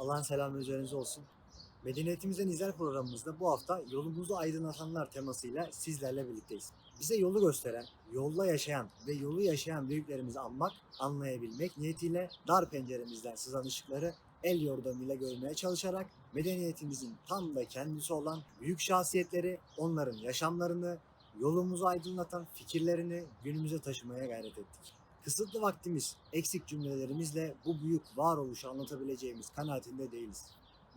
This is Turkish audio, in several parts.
Allah'ın selamı üzerinize olsun. Medeniyetimizden izler programımızda bu hafta yolumuzu aydınlatanlar temasıyla sizlerle birlikteyiz. Bize yolu gösteren, yolda yaşayan ve yolu yaşayan büyüklerimizi anmak, anlayabilmek niyetiyle dar penceremizden sızan ışıkları el yordamıyla görmeye çalışarak medeniyetimizin tam da kendisi olan büyük şahsiyetleri, onların yaşamlarını, yolumuzu aydınlatan fikirlerini günümüze taşımaya gayret ettik. Kısıtlı vaktimiz, eksik cümlelerimizle bu büyük varoluşu anlatabileceğimiz kanaatinde değiliz.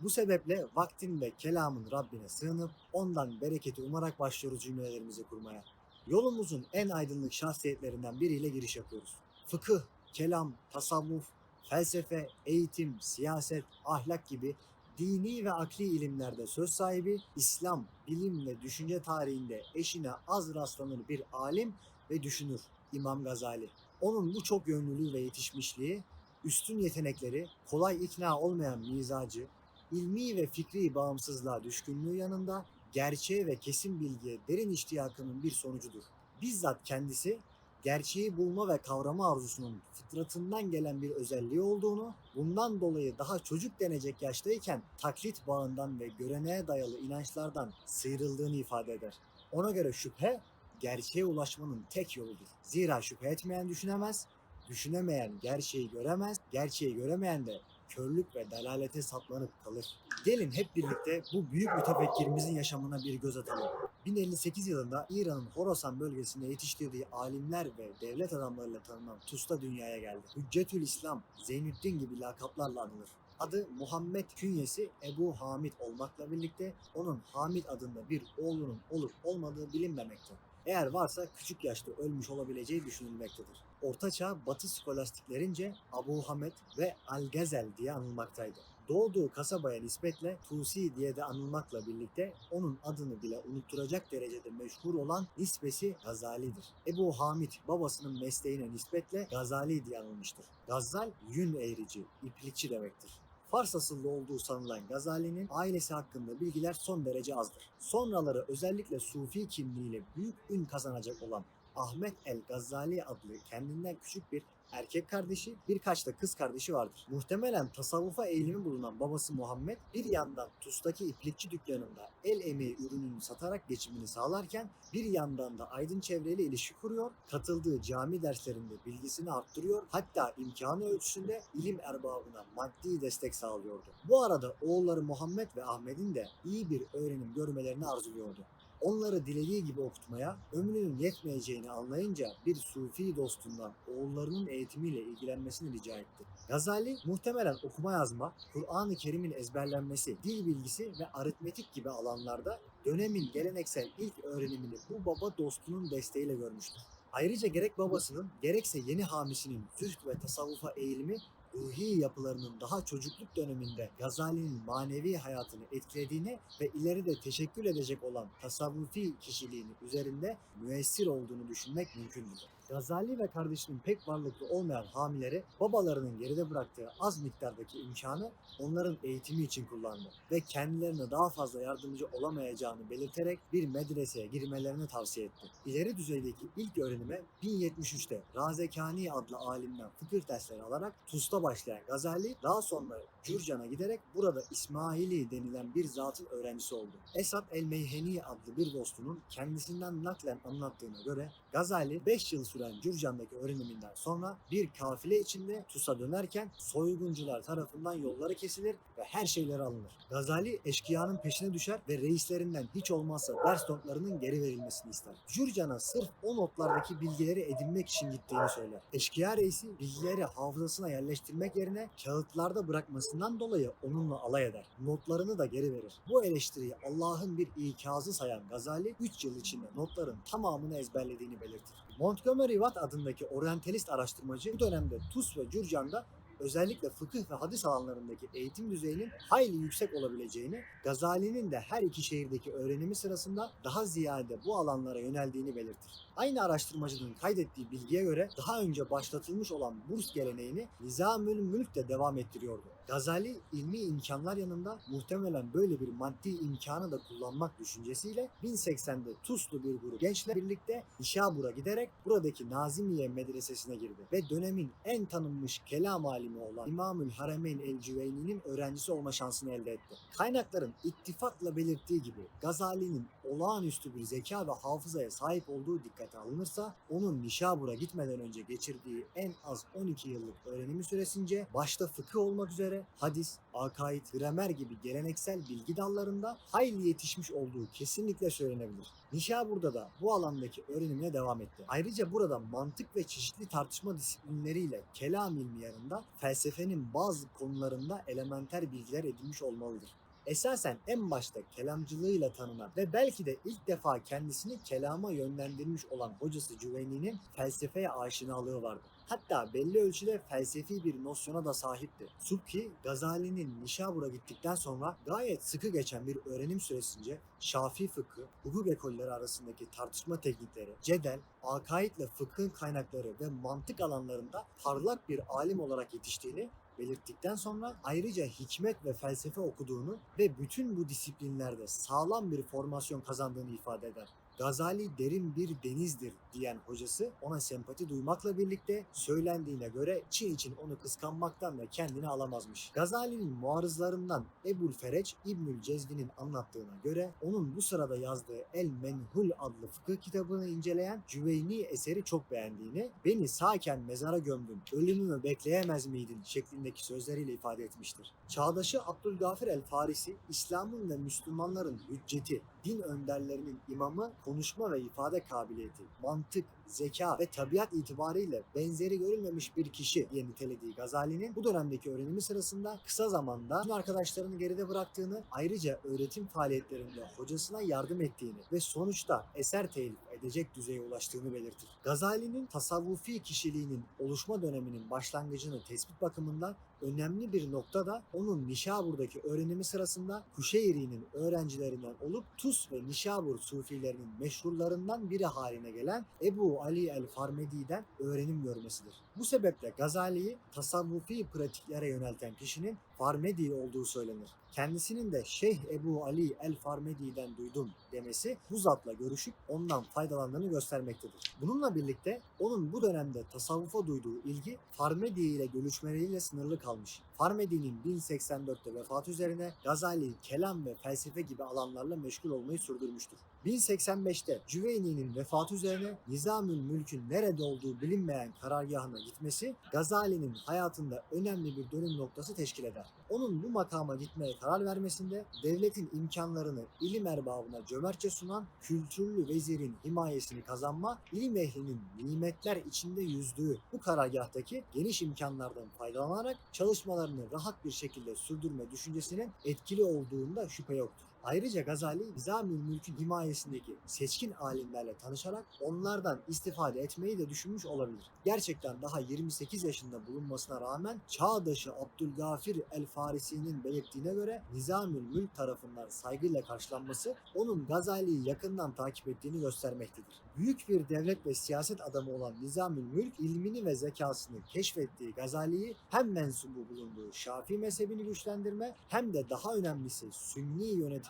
Bu sebeple vaktin ve kelamın Rabbine sığınıp ondan bereketi umarak başlıyoruz cümlelerimizi kurmaya. Yolumuzun en aydınlık şahsiyetlerinden biriyle giriş yapıyoruz. Fıkıh, kelam, tasavvuf, felsefe, eğitim, siyaset, ahlak gibi dini ve akli ilimlerde söz sahibi, İslam, bilim ve düşünce tarihinde eşine az rastlanır bir alim ve düşünür İmam Gazali. Onun bu çok yönlülüğü ve yetişmişliği, üstün yetenekleri, kolay ikna olmayan mizacı, ilmi ve fikri bağımsızlığa düşkünlüğü yanında gerçeğe ve kesin bilgiye derin iştiyakının bir sonucudur. Bizzat kendisi gerçeği bulma ve kavrama arzusunun fıtratından gelen bir özelliği olduğunu, bundan dolayı daha çocuk denecek yaştayken taklit bağından ve göreneğe dayalı inançlardan sıyrıldığını ifade eder. Ona göre şüphe gerçeğe ulaşmanın tek yoludur. Zira şüphe etmeyen düşünemez, düşünemeyen gerçeği göremez, gerçeği göremeyen de körlük ve dalalete saplanıp kalır. Gelin hep birlikte bu büyük mütefekkirimizin yaşamına bir göz atalım. 1058 yılında İran'ın Horasan bölgesinde yetiştirdiği alimler ve devlet adamlarıyla tanınan Tusta dünyaya geldi. Hüccetül İslam, Zeynüddin gibi lakaplarla anılır. Adı Muhammed künyesi Ebu Hamid olmakla birlikte onun Hamid adında bir oğlunun olup olmadığı bilinmemekte. Eğer varsa küçük yaşta ölmüş olabileceği düşünülmektedir. Ortaçağ Batı skolastiklerince Abu Hamed ve Al-Gazel diye anılmaktaydı. Doğduğu kasabaya nispetle Tusi diye de anılmakla birlikte onun adını bile unutturacak derecede meşhur olan nisbesi Gazali'dir. Ebu Hamid babasının mesleğine nispetle Gazali diye anılmıştır. Gazzal yün eğrici, iplikçi demektir. Fars asıllı olduğu sanılan Gazali'nin ailesi hakkında bilgiler son derece azdır. Sonraları özellikle Sufi kimliğiyle büyük ün kazanacak olan Ahmet el Gazali adlı kendinden küçük bir erkek kardeşi, birkaç da kız kardeşi vardır. Muhtemelen tasavvufa eğilimi bulunan babası Muhammed bir yandan Tuz'daki iplikçi dükkanında el emeği ürününü satarak geçimini sağlarken bir yandan da aydın çevreyle ilişki kuruyor, katıldığı cami derslerinde bilgisini arttırıyor, hatta imkanı ölçüsünde ilim erbabına maddi destek sağlıyordu. Bu arada oğulları Muhammed ve Ahmet'in de iyi bir öğrenim görmelerini arzuluyordu. Onları dilediği gibi okutmaya, ömrünün yetmeyeceğini anlayınca bir sufi dostundan oğullarının eğitimiyle ilgilenmesini rica etti. Gazali muhtemelen okuma yazma, Kur'an-ı Kerim'in ezberlenmesi, dil bilgisi ve aritmetik gibi alanlarda dönemin geleneksel ilk öğrenimini bu baba dostunun desteğiyle görmüştür. Ayrıca gerek babasının gerekse yeni hamisinin zühd ve tasavvufa eğilimi ruhi yapılarının daha çocukluk döneminde Gazali'nin manevi hayatını etkilediğini ve ileride teşekkül edecek olan tasavvufi kişiliğini üzerinde müessir olduğunu düşünmek mümkündür. Gazali ve kardeşinin pek varlıklı olmayan hamileri babalarının geride bıraktığı az miktardaki imkanı onların eğitimi için kullandı ve kendilerine daha fazla yardımcı olamayacağını belirterek bir medreseye girmelerini tavsiye etti. İleri düzeydeki ilk öğrenime 1073'te Razekani adlı alimden fıkıh dersleri alarak Tuz'da başlayan Gazali daha sonra Cürcan'a giderek burada İsmaili denilen bir zatın öğrencisi oldu. Esad el-Meyheni adlı bir dostunun kendisinden naklen anlattığına göre Gazali 5 yıl süren Cürcan'daki öğreniminden sonra bir kafile içinde Tus'a dönerken soyguncular tarafından yolları kesilir ve her şeyleri alınır. Gazali eşkıyanın peşine düşer ve reislerinden hiç olmazsa ders notlarının geri verilmesini ister. Cürcan'a sırf o notlardaki bilgileri edinmek için gittiğini söyler. Eşkıya reisi bilgileri hafızasına yerleştirmek yerine kağıtlarda bırakmasından dolayı onunla alay eder. Notlarını da geri verir. Bu eleştiriyi Allah'ın bir ikazı sayan Gazali 3 yıl içinde notların tamamını ezberlediğini belirtir. Montgomery Watt adındaki oryantalist araştırmacı bu dönemde Tus ve Cürcan'da özellikle fıkıh ve hadis alanlarındaki eğitim düzeyinin hayli yüksek olabileceğini, Gazali'nin de her iki şehirdeki öğrenimi sırasında daha ziyade bu alanlara yöneldiğini belirtir. Aynı araştırmacının kaydettiği bilgiye göre daha önce başlatılmış olan burs geleneğini Nizamül Mülk de devam ettiriyordu. Gazali ilmi imkanlar yanında muhtemelen böyle bir maddi imkanı da kullanmak düşüncesiyle 1080'de Tuslu bir grup gençle birlikte Nişabur'a giderek buradaki Nazimiye medresesine girdi ve dönemin en tanınmış kelam alimi olan İmamül Haremeyn el-Cüveyni'nin öğrencisi olma şansını elde etti. Kaynakların ittifakla belirttiği gibi Gazali'nin olağanüstü bir zeka ve hafızaya sahip olduğu dikkate alınırsa onun Nişabur'a gitmeden önce geçirdiği en az 12 yıllık öğrenimi süresince başta fıkıh olmak üzere hadis, akaid, gramer gibi geleneksel bilgi dallarında hayli yetişmiş olduğu kesinlikle söylenebilir. Nişabur'da da bu alandaki öğrenimine devam etti. Ayrıca burada mantık ve çeşitli tartışma disiplinleriyle kelam ilmi yanında felsefenin bazı konularında elementer bilgiler edinmiş olmalıdır. Esasen en başta kelamcılığıyla tanınan ve belki de ilk defa kendisini kelama yönlendirmiş olan hocası Cüveyni'nin felsefeye aşinalığı vardı. Hatta belli ölçüde felsefi bir nosyona da sahipti. Subki, Gazali'nin Nişabur'a gittikten sonra gayet sıkı geçen bir öğrenim süresince Şafii fıkhı, hukuk ekolleri arasındaki tartışma teknikleri, cedel, akaidle fıkhın kaynakları ve mantık alanlarında parlak bir alim olarak yetiştiğini belirttikten sonra ayrıca hikmet ve felsefe okuduğunu ve bütün bu disiplinlerde sağlam bir formasyon kazandığını ifade eder. Gazali derin bir denizdir diyen hocası ona sempati duymakla birlikte söylendiğine göre Çin için onu kıskanmaktan da kendini alamazmış. Gazali'nin muarızlarından Ebul Fereç İbnül Cezvi'nin anlattığına göre onun bu sırada yazdığı El Menhul adlı fıkıh kitabını inceleyen Cüveyni eseri çok beğendiğini, beni sağken mezara gömdün, ölümümü bekleyemez miydin şeklindeki sözleriyle ifade etmiştir. Çağdaşı Abdülgafir el Farisi, İslam'ın ve Müslümanların hücceti, din önderlerinin imamı, konuşma ve ifade kabiliyeti, mantık, zeka ve tabiat itibariyle benzeri görülmemiş bir kişi diye nitelediği Gazali'nin bu dönemdeki öğrenimi sırasında kısa zamanda tüm arkadaşlarını geride bıraktığını, ayrıca öğretim faaliyetlerinde hocasına yardım ettiğini ve sonuçta eser telif edecek düzeye ulaştığını belirtir. Gazali'nin tasavvufi kişiliğinin oluşma döneminin başlangıcını tespit bakımından önemli bir nokta da onun Nişabur'daki öğrenimi sırasında Kuşeyri'nin öğrencilerinden olup Tus ve Nişabur sufilerinin meşhurlarından biri haline gelen Ebu Ali el-Farmedi'den öğrenim görmesidir. Bu sebeple Gazali'yi tasavvufi pratiklere yönelten kişinin Farmedi olduğu söylenir. Kendisinin de Şeyh Ebu Ali el-Farmedi'den duydum demesi bu zatla görüşüp ondan faydalandığını göstermektedir. Bununla birlikte onun bu dönemde tasavvufa duyduğu ilgi Farmedi ile görüşmeleriyle sınırlı kalmış. Farmedi'nin 1084'te vefatı üzerine Gazali kelam ve felsefe gibi alanlarla meşgul olmayı sürdürmüştür. 1085'te Cüveyni'nin vefatı üzerine Nizamül Mülk'ün nerede olduğu bilinmeyen karargahına gitmesi Gazali'nin hayatında önemli bir dönüm noktası teşkil eder. Onun bu makama gitmeye karar vermesinde devletin imkanlarını ilim erbabına cömertçe sunan kültürlü vezirin himayesini kazanma, ilim ehlinin nimetler içinde yüzdüğü bu karargahtaki geniş imkanlardan faydalanarak çalışmalarını rahat bir şekilde sürdürme düşüncesinin etkili olduğunda şüphe yoktur. Ayrıca Gazali Nizamül Mülk'ün himayesindeki seçkin alimlerle tanışarak onlardan istifade etmeyi de düşünmüş olabilir. Gerçekten daha 28 yaşında bulunmasına rağmen çağdaşı Abdülgafir el Farisi'nin belirttiğine göre Nizamül Mülk tarafından saygıyla karşılanması onun Gazali'yi yakından takip ettiğini göstermektedir. Büyük bir devlet ve siyaset adamı olan Nizamül Mülk ilmini ve zekasını keşfettiği Gazali'yi hem mensubu bulunduğu Şafii mezhebini güçlendirme hem de daha önemlisi Sünni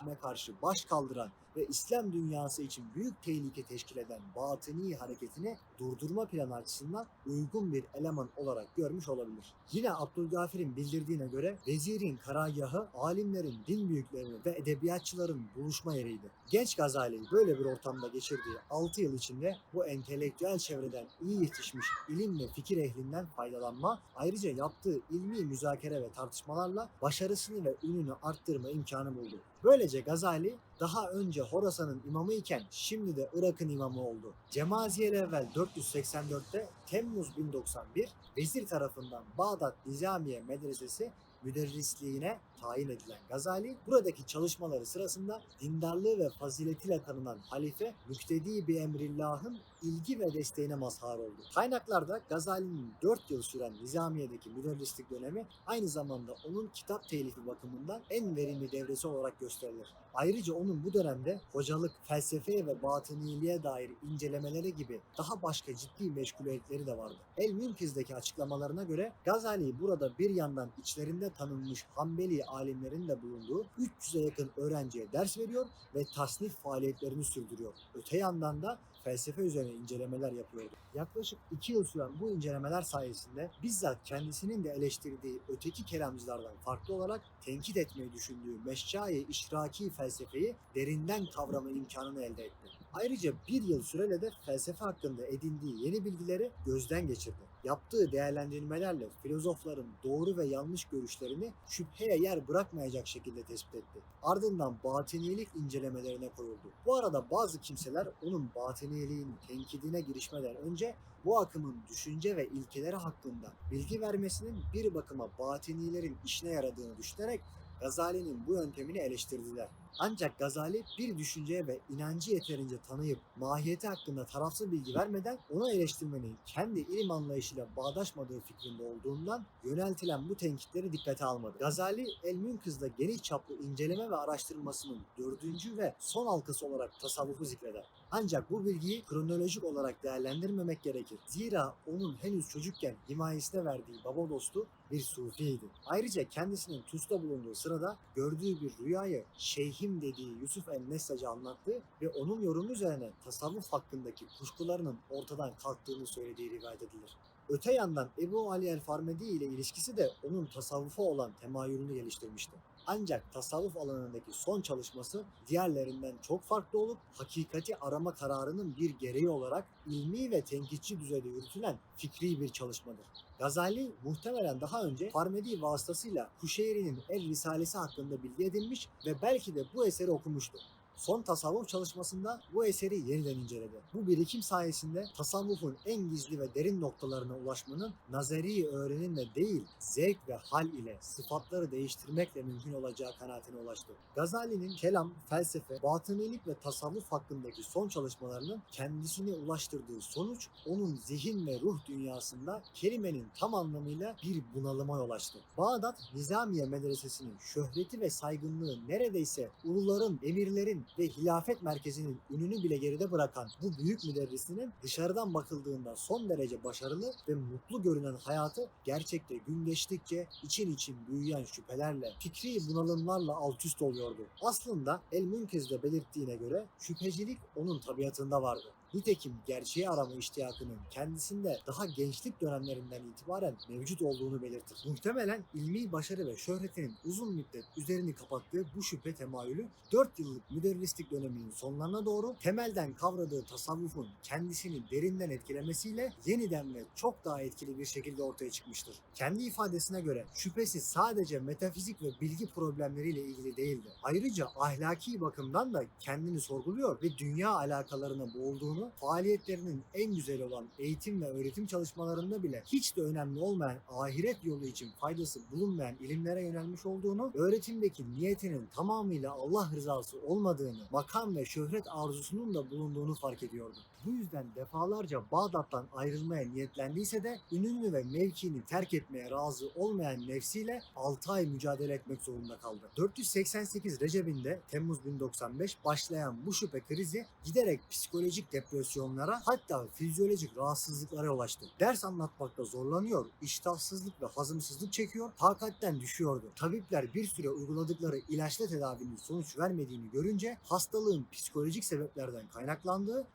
yönetime karşı baş kaldıran ve İslam dünyası için büyük tehlike teşkil eden batıni hareketini durdurma planı açısından uygun bir eleman olarak görmüş olabilir. Yine Abdülgafir'in bildirdiğine göre vezirin karargahı alimlerin, din büyüklerinin ve edebiyatçıların buluşma yeriydi. Genç Gazali böyle bir ortamda geçirdiği 6 yıl içinde bu entelektüel çevreden iyi yetişmiş ilim ve fikir ehlinden faydalanma, ayrıca yaptığı ilmi müzakere ve tartışmalarla başarısını ve ününü arttırma imkanı buldu. Böylece Gazali daha önce Horasan'ın imamı iken şimdi de Irak'ın imamı oldu. Cemaziyel evvel 484'te Temmuz 1091 vezir tarafından Bağdat Nizamiye Medresesi müderrisliğine tayin edilen Gazali, buradaki çalışmaları sırasında dindarlığı ve faziletiyle tanınan halife Müktedi bir Emrillah'ın ilgi ve desteğine mazhar oldu. Kaynaklarda Gazali'nin 4 yıl süren Nizamiye'deki müderrislik dönemi aynı zamanda onun kitap telifi bakımından en verimli devresi olarak gösterilir. Ayrıca onun bu dönemde hocalık, felsefeye ve batıniliğe dair incelemeleri gibi daha başka ciddi meşguliyetleri de vardı. El Münkiz'deki açıklamalarına göre Gazali burada bir yandan içlerinde tanınmış Hanbeli alimlerin de bulunduğu 300'e yakın öğrenciye ders veriyor ve tasnif faaliyetlerini sürdürüyor. Öte yandan da felsefe üzerine incelemeler yapıyordu. Yaklaşık 2 yıl süren bu incelemeler sayesinde bizzat kendisinin de eleştirdiği öteki kelamcılardan farklı olarak tenkit etmeyi düşündüğü meşcai işraki felsefeyi derinden kavrama imkanını elde etti. Ayrıca bir yıl süreyle de felsefe hakkında edindiği yeni bilgileri gözden geçirdi. Yaptığı değerlendirmelerle filozofların doğru ve yanlış görüşlerini şüpheye yer bırakmayacak şekilde tespit etti. Ardından batinilik incelemelerine koyuldu. Bu arada bazı kimseler onun batiniliğin tenkidine girişmeden önce bu akımın düşünce ve ilkeleri hakkında bilgi vermesinin bir bakıma batinilerin işine yaradığını düşünerek Gazali'nin bu yöntemini eleştirdiler. Ancak Gazali bir düşünceye ve inancı yeterince tanıyıp mahiyeti hakkında tarafsız bilgi vermeden onu eleştirmenin kendi ilim anlayışıyla bağdaşmadığı fikrinde olduğundan yöneltilen bu tenkitleri dikkate almadı. Gazali El Münkız'da geniş çaplı inceleme ve araştırmasının dördüncü ve son halkası olarak tasavvufu zikreder. Ancak bu bilgiyi kronolojik olarak değerlendirmemek gerekir. Zira onun henüz çocukken himayesine verdiği baba dostu bir sufiydi. Ayrıca kendisinin Tus'ta bulunduğu sırada gördüğü bir rüyayı şeyhim dediği Yusuf el-Nessac'a anlattı ve onun yorumu üzerine tasavvuf hakkındaki kuşkularının ortadan kalktığını söylediği rivayet edilir. Öte yandan Ebu Ali el-Farmedi ile ilişkisi de onun tasavvufa olan temayülünü geliştirmişti. Ancak tasavvuf alanındaki son çalışması diğerlerinden çok farklı olup hakikati arama kararının bir gereği olarak ilmi ve tenkitçi düzeyde yürütülen fikri bir çalışmadır. Gazali muhtemelen daha önce Farmedi vasıtasıyla Kuşeyri'nin El Risalesi hakkında bilgi edinmiş ve belki de bu eseri okumuştu. Son tasavvuf çalışmasında bu eseri yeniden inceledi. Bu birikim sayesinde tasavvufun en gizli ve derin noktalarına ulaşmanın nazari öğrenimle değil, zevk ve hal ile sıfatları değiştirmekle mümkün olacağı kanaatine ulaştı. Gazali'nin kelam, felsefe, batınilik ve tasavvuf hakkındaki son çalışmalarının kendisine ulaştırdığı sonuç onun zihin ve ruh dünyasında kelimenin tam anlamıyla bir bunalıma yol açtı. Bağdat Nizamiye Medresesi'nin şöhreti ve saygınlığı neredeyse uluların, emirlerin ve hilafet merkezinin ününü bile geride bırakan bu büyük müderrisinin dışarıdan bakıldığında son derece başarılı ve mutlu görünen hayatı gerçekte gün geçtikçe için için büyüyen şüphelerle, fikri bunalımlarla alt üst oluyordu. Aslında El Münkiz'de belirttiğine göre şüphecilik onun tabiatında vardı. Nitekim gerçeği arama iştiyakının kendisinde daha gençlik dönemlerinden itibaren mevcut olduğunu belirtir. Muhtemelen ilmi başarı ve şöhretinin uzun müddet üzerini kapattığı bu şüphe temayülü 4 yıllık müderrislik döneminin sonlarına doğru temelden kavradığı tasavvufun kendisini derinden etkilemesiyle yeniden ve çok daha etkili bir şekilde ortaya çıkmıştır. Kendi ifadesine göre şüphesiz sadece metafizik ve bilgi problemleriyle ilgili değildi. Ayrıca ahlaki bakımdan da kendini sorguluyor ve dünya alakalarına boğulduğunu faaliyetlerinin en güzeli olan eğitim ve öğretim çalışmalarında bile hiç de önemli olmayan ahiret yolu için faydası bulunmayan ilimlere yönelmiş olduğunu, öğretimdeki niyetinin tamamıyla Allah rızası olmadığını, makam ve şöhret arzusunun da bulunduğunu fark ediyordu. Bu yüzden defalarca Bağdat'tan ayrılmaya niyetlendiyse de ününü ve mevkiini terk etmeye razı olmayan nefsiyle 6 ay mücadele etmek zorunda kaldı. 488 Recep'inde Temmuz 1095 başlayan bu şüphe krizi giderek psikolojik depresyonlara hatta fizyolojik rahatsızlıklara yol açtı. Ders anlatmakta zorlanıyor, iştahsızlık ve hazımsızlık çekiyor, takatten düşüyordu. Tabipler bir süre uyguladıkları ilaçla tedavinin sonuç vermediğini görünce hastalığın psikolojik sebeplerden kaynaklandığı,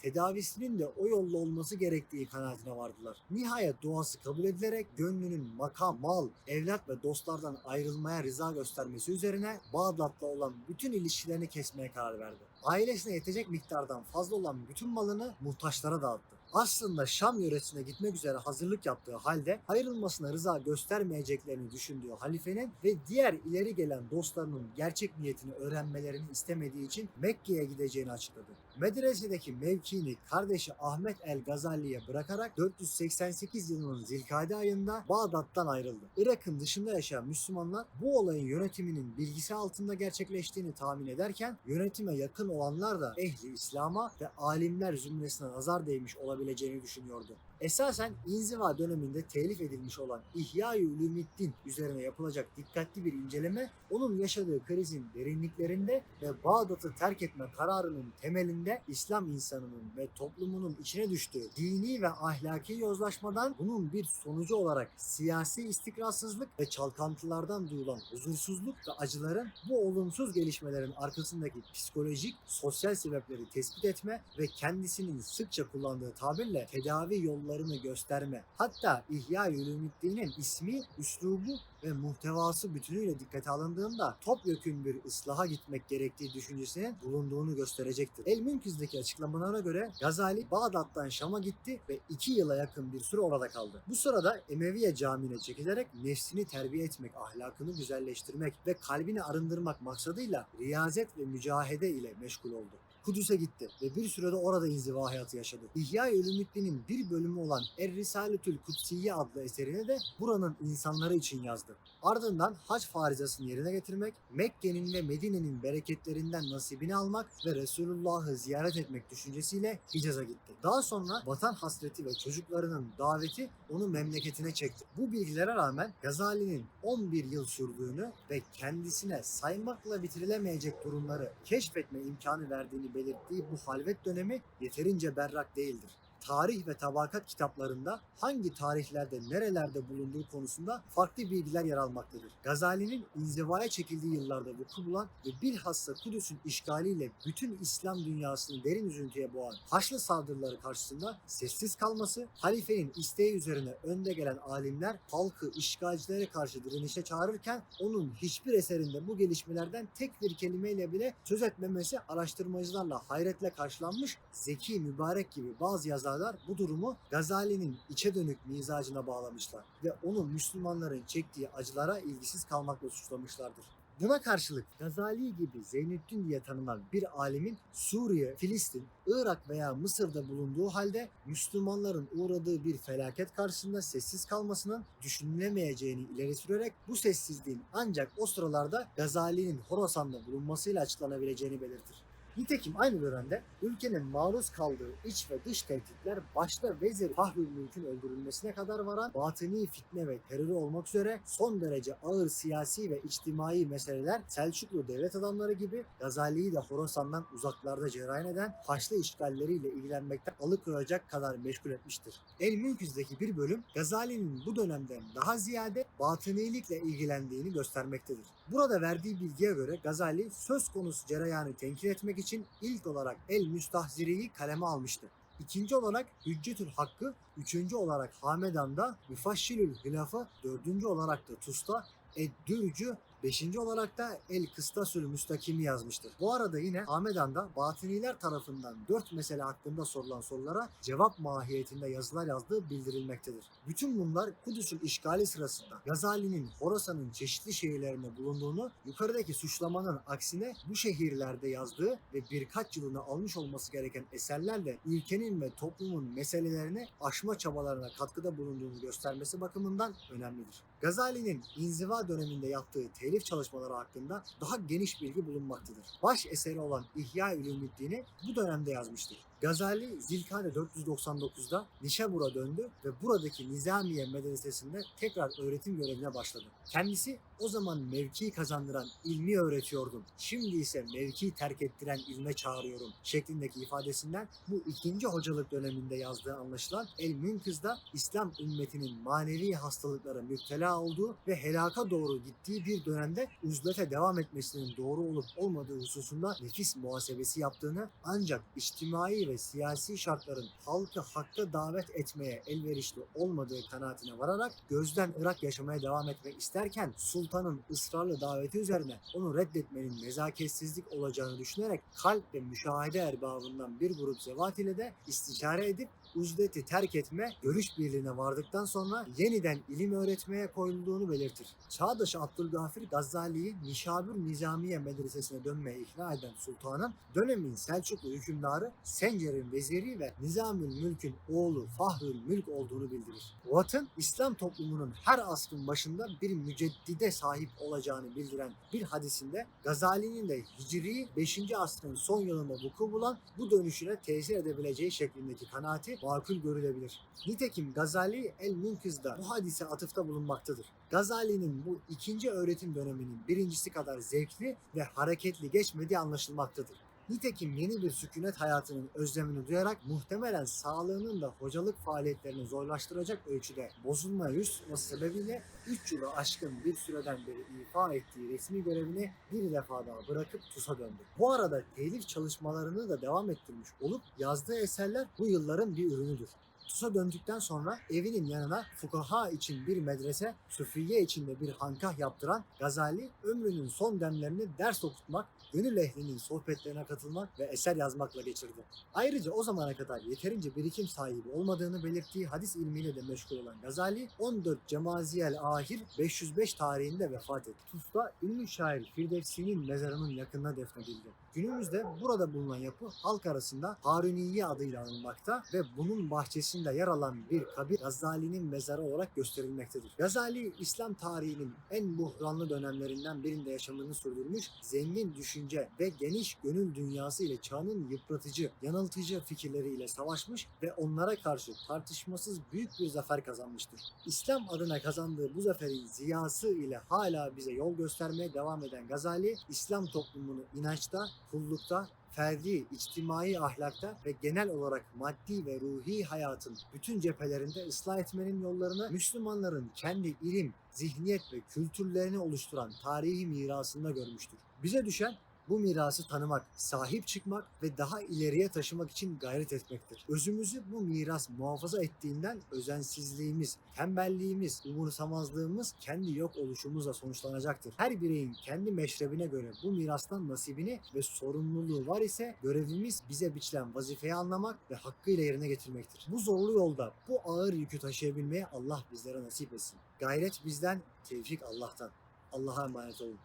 tedavisinin de o yolla olması gerektiği kanaatine vardılar. Nihayet duası kabul edilerek gönlünün makam, mal, evlat ve dostlardan ayrılmaya rıza göstermesi üzerine Bağdat'la olan bütün ilişkilerini kesmeye karar verdi. Ailesine yetecek miktardan fazla olan bütün malını muhtaçlara dağıttı. aslında Şam yöresine gitmek üzere hazırlık yaptığı halde ayrılmasına rıza göstermeyeceklerini düşündüğü halifenin ve diğer ileri gelen dostlarının gerçek niyetini öğrenmelerini istemediği için Mekke'ye gideceğini açıkladı. Medresedeki mevkiini kardeşi Ahmet el Gazali'ye bırakarak 488 yılının Zilkade ayında Bağdat'tan ayrıldı. Irak'ın dışında yaşayan Müslümanlar bu olayın yönetiminin bilgisi altında gerçekleştiğini tahmin ederken yönetime yakın olanlar da ehli İslam'a ve alimler zümresine nazar değmiş olabileceğini düşünüyordu. Esasen inziva döneminde telif edilmiş olan İhya-i Ulumuddin üzerine yapılacak dikkatli bir inceleme onun yaşadığı krizin derinliklerinde ve Bağdat'ı terk etme kararının temelinde İslam insanının ve toplumunun içine düştüğü dini ve ahlaki yozlaşmadan bunun bir sonucu olarak siyasi istikrarsızlık ve çalkantılardan duyulan huzursuzluk ve acıların bu olumsuz gelişmelerin arkasındaki psikolojik, sosyal sebepleri tespit etme ve kendisinin sıkça kullandığı tabirle tedavi yollarını gösterme. Hatta İhya-i Ulumuddin'in ismi, üslubu ve muhtevası bütünüyle dikkate alındığında topyekün bir ıslaha gitmek gerektiği düşüncesinin bulunduğunu gösterecektir. El Münkiz'deki açıklamalara göre Gazali Bağdat'tan Şam'a gitti ve iki yıla yakın bir süre orada kaldı. Bu sırada Emeviye Camii'ne çekilerek nefsini terbiye etmek, ahlakını güzelleştirmek ve kalbini arındırmak maksadıyla riyazet ve mücahede ile meşgul oldu. Kudüs'e gitti ve bir sürede orada inziva hayatı yaşadı. İhya-i Ulumuddin'in bir bölümü olan Er Risaletül Kutsiye adlı eserini de buranın insanları için yazdı. Ardından hac farizasını yerine getirmek, Mekke'nin ve Medine'nin bereketlerinden nasibini almak ve Resulullah'ı ziyaret etmek düşüncesiyle Hicaz'a gitti. Daha sonra vatan hasreti ve çocuklarının daveti onu memleketine çekti. Bu bilgilere rağmen Gazali'nin 11 yıl sürdüğünü ve kendisine saymakla bitirilemeyecek durumları keşfetme imkanı verdiğini belirttiği bu halvet dönemi yeterince berrak değildir tarih ve tabakat kitaplarında hangi tarihlerde nerelerde bulunduğu konusunda farklı bilgiler yer almaktadır. Gazali'nin inzivaya çekildiği yıllarda vuku bulan ve bilhassa Kudüs'ün işgaliyle bütün İslam dünyasını derin üzüntüye boğan Haçlı saldırıları karşısında sessiz kalması, halifenin isteği üzerine önde gelen alimler halkı işgalcilere karşı direnişe çağırırken onun hiçbir eserinde bu gelişmelerden tek bir kelimeyle bile söz etmemesi araştırmacılarla hayretle karşılanmış Zeki Mübarek gibi bazı yazarlar bu durumu Gazali'nin içe dönük mizacına bağlamışlar ve onu Müslümanların çektiği acılara ilgisiz kalmakla suçlamışlardır. Buna karşılık Gazali gibi Zeynettin diye tanınan bir alimin Suriye, Filistin, Irak veya Mısır'da bulunduğu halde Müslümanların uğradığı bir felaket karşısında sessiz kalmasının düşünülemeyeceğini ileri sürerek bu sessizliğin ancak o sıralarda Gazali'nin Horasan'da bulunmasıyla açıklanabileceğini belirtir. Nitekim aynı dönemde ülkenin maruz kaldığı iç ve dış tehditler başta Vezir Fahrül Mülk'ün öldürülmesine kadar varan batıni fitne ve terörü olmak üzere son derece ağır siyasi ve içtimai meseleler Selçuklu devlet adamları gibi Gazali'yi de Horasan'dan uzaklarda cereyan eden Haçlı işgalleriyle ilgilenmekten alıkoyacak kadar meşgul etmiştir. El Münküz'deki bir bölüm Gazali'nin bu dönemden daha ziyade batınilikle ilgilendiğini göstermektedir. Burada verdiği bilgiye göre Gazali söz konusu cereyanı tenkit etmek için ilk olarak El Müstahziri'yi kaleme almıştı. İkinci olarak Hüccetül Hakkı, üçüncü olarak Hamedan'da Müfaşşilül Hilafı, dördüncü olarak da Tus'ta Eddürcü, Beşinci olarak da El Kıstasül Müstakim'i yazmıştır. Bu arada yine Hamedan'da Batıniler tarafından dört mesele hakkında sorulan sorulara cevap mahiyetinde yazılar yazdığı bildirilmektedir. Bütün bunlar Kudüs'ün işgali sırasında Gazali'nin Horasan'ın çeşitli şehirlerinde bulunduğunu, yukarıdaki suçlamanın aksine bu şehirlerde yazdığı ve birkaç yılını almış olması gereken eserlerle ülkenin ve toplumun meselelerini aşma çabalarına katkıda bulunduğunu göstermesi bakımından önemlidir. Gazali'nin inziva döneminde yaptığı telif çalışmaları hakkında daha geniş bilgi bulunmaktadır. Baş eseri olan İhya Ulumuddin'i bu dönemde yazmıştır. Gazali Zilkade 499'da Nişabur'a döndü ve buradaki Nizamiye Medresesi'nde tekrar öğretim görevine başladı. Kendisi o zaman mevki kazandıran ilmi öğretiyordum. Şimdi ise mevki terk ettiren ilme çağırıyorum şeklindeki ifadesinden bu ikinci hocalık döneminde yazdığı anlaşılan El Münkız'da İslam ümmetinin manevi hastalıklara müptela olduğu ve helaka doğru gittiği bir dönemde uzlete devam etmesinin doğru olup olmadığı hususunda nefis muhasebesi yaptığını ancak içtimai ve siyasi şartların halkı hakka davet etmeye elverişli olmadığı kanaatine vararak gözden ırak yaşamaya devam etmek isterken sultanın ısrarlı daveti üzerine onu reddetmenin nezaketsizlik olacağını düşünerek kalp ve müşahede erbabından bir grup zevat ile de istişare edip uzleti terk etme, görüş birliğine vardıktan sonra yeniden ilim öğretmeye koyulduğunu belirtir. Çağdaş Abdülgafir Gazali'yi Nişabür Nizamiye Medresesi'ne dönmeye ikna eden sultanın dönemin Selçuklu hükümdarı Sencer'in veziri ve Nizamül Mülk'ün oğlu Fahrül Mülk olduğunu bildirir. Watt'ın İslam toplumunun her asrın başında bir müceddide sahip olacağını bildiren bir hadisinde Gazali'nin de Hicri 5. asrın son yılında vuku bulan bu dönüşüne tesir edebileceği şeklindeki kanaati makul görülebilir. Nitekim Gazali El Munkız'da bu hadise atıfta bulunmaktadır. Gazali'nin bu ikinci öğretim döneminin birincisi kadar zevkli ve hareketli geçmediği anlaşılmaktadır. Nitekim yeni bir sükunet hayatının özlemini duyarak muhtemelen sağlığının da hocalık faaliyetlerini zorlaştıracak ölçüde bozulmaya yüz tutması sebebiyle 3 yılı aşkın bir süreden beri ifa ettiği resmi görevini bir defa daha bırakıp TUS'a döndü. Bu arada telif çalışmalarını da devam ettirmiş olup yazdığı eserler bu yılların bir ürünüdür. TUS'a döndükten sonra evinin yanına fukaha için bir medrese, sufiye için de bir hankah yaptıran Gazali ömrünün son demlerini ders okutmak, gönül ehlinin sohbetlerine katılmak ve eser yazmakla geçirdi. Ayrıca o zamana kadar yeterince birikim sahibi olmadığını belirttiği hadis ilmiyle de meşgul olan Gazali 14 Cemaziyel Ahir 505 tarihinde vefat etti. Tus'ta ünlü şair Firdevsi'nin mezarının yakınına defnedildi. Günümüzde burada bulunan yapı halk arasında Haruniye adıyla anılmakta ve bunun bahçesinde yer alan bir kabir Gazali'nin mezarı olarak gösterilmektedir. Gazali İslam tarihinin en buhranlı dönemlerinden birinde yaşamını sürdürmüş, zengin düşünce ve geniş gönül dünyası ile çağının yıpratıcı, yanıltıcı fikirleriyle savaşmış ve onlara karşı tartışmasız büyük bir zafer kazanmıştır. İslam adına kazandığı bu zaferin ziyası ile hala bize yol göstermeye devam eden Gazali, İslam toplumunu inançta, kullukta, ferdi, içtimai ahlakta ve genel olarak maddi ve ruhi hayatın bütün cephelerinde ıslah etmenin yollarını Müslümanların kendi ilim, zihniyet ve kültürlerini oluşturan tarihi mirasında görmüştür. Bize düşen bu mirası tanımak, sahip çıkmak ve daha ileriye taşımak için gayret etmektir. Özümüzü bu miras muhafaza ettiğinden özensizliğimiz, tembelliğimiz, umursamazlığımız kendi yok oluşumuzla sonuçlanacaktır. Her bireyin kendi meşrebine göre bu mirastan nasibini ve sorumluluğu var ise görevimiz bize biçilen vazifeyi anlamak ve hakkıyla yerine getirmektir. Bu zorlu yolda bu ağır yükü taşıyabilmeyi Allah bizlere nasip etsin. Gayret bizden, tevfik Allah'tan. Allah'a emanet olun.